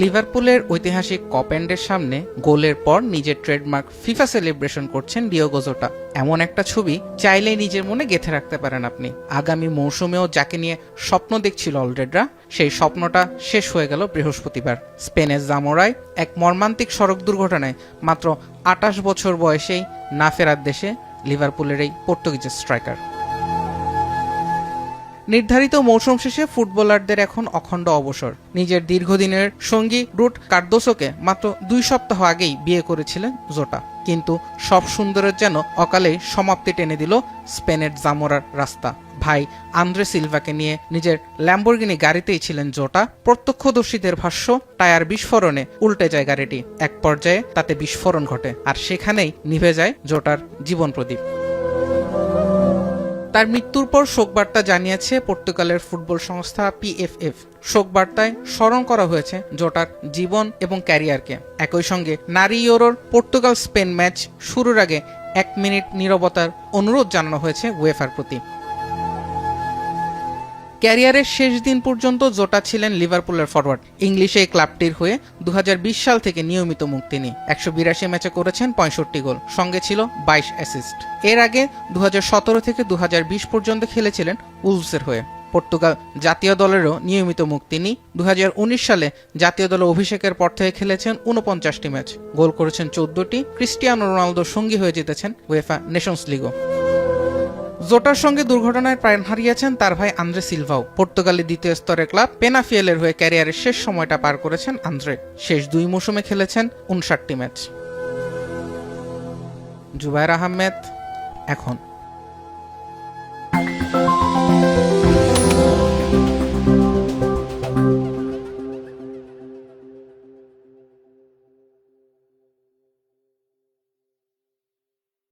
লিভারপুলের ঐতিহাসিক কপেন্ডের সামনে গোলের পর নিজের ট্রেডমার্ক ফিফা সেলিব্রেশন করছেন ডিওগো জোটা। এমন একটা ছবি চাইলেই নিজের মনে গেঁথে রাখতে পারেন আপনি। আগামী মৌসুমেও যাকে নিয়ে স্বপ্ন দেখছিল অলরেডরা, সেই স্বপ্নটা শেষ হয়ে গেল বৃহস্পতিবার। স্পেনের জামোরায় এক মর্মান্তিক সড়ক দুর্ঘটনায় মাত্র আটাশ বছর বয়সেই না ফেরার দেশে লিভারপুলের এই পর্তুগিজের স্ট্রাইকার। নির্ধারিত মৌসুম শেষে ফুটবলারদের এখন অখণ্ড অবসর। নিজের দীর্ঘদিনের সঙ্গী রুট কার্দোসোকে মাত্র দুই সপ্তাহ আগেই বিয়ে করেছিলেন জোটা। কিন্তু সব সুন্দরের যেন অকালেই সমাপ্তি টেনে দিল স্পেনের জামোরার রাস্তা। ভাই আন্দ্রে সিলভাকে নিয়ে নিজের ল্যাম্বরগিনি গাড়িতেই ছিলেন জোটা। প্রত্যক্ষদর্শীদের ভাষ্য, টায়ার বিস্ফোরণে উল্টে যায় গাড়িটি। এক পর্যায়ে তাতে বিস্ফোরণ ঘটে, আর সেখানেই নিভে যায় জোটার জীবন প্রদীপ। তার মৃত্যুর পর শোকবার্তা জানিয়েছে পর্তুগালের ফুটবল সংস্থা পিএফএফ শোকবার্তায় স্মরণ করা হয়েছে জোটার জীবন এবং ক্যারিয়ারকে। একই সঙ্গে নারী ইউরোর পর্তুগাল স্পেন ম্যাচ শুরুর আগে এক মিনিট নিরবতার অনুরোধ জানানো হয়েছে ওয়েফার প্রতি। ক্যারিয়ারের শেষ দিন পর্যন্ত জোটা ছিলেন লিভারপুলের ফরওয়ার্ড ইংলিশে এই ক্লাবটির হয়ে দু হাজার বিশ সাল থেকে নিয়মিত মুখ তিনি। একশো বিরাশি ম্যাচে করেছেন পঁয়ষট্টি গোল। সঙ্গে ছিল বাইশ অ্যাসিস্ট। এর আগে দু হাজার সতেরো থেকে দু হাজার বিশ পর্যন্ত খেলেছিলেন উলসের হয়ে। পর্তুগাল জাতীয় দলেরও নিয়মিত মুখ তিনি। দু হাজার উনিশ সালে জাতীয় দলে অভিষেকের পর থেকে খেলেছেন উনপঞ্চাশটি ম্যাচ। গোল করেছেন চোদ্দটি। ক্রিস্টিয়ানো রোনালদোর সঙ্গী হয়ে জিতেছেন ওয়েফা নেশনস লিগও। জোটার সঙ্গে দুর্ঘটনায় প্রাণ হারিয়েছেন তার ভাই আন্দ্রে সিলভাও। পর্তুগালের দ্বিতীয় স্তরের ক্লাব পেনাফিয়েলের হয়ে ক্যারিয়ারের শেষ সময়টা পার করেছেন আন্দ্রে। শেষ দুই মৌসুমে খেলেছেন উনষাটটি ম্যাচ। জুবাইর আহমেদ, এখন।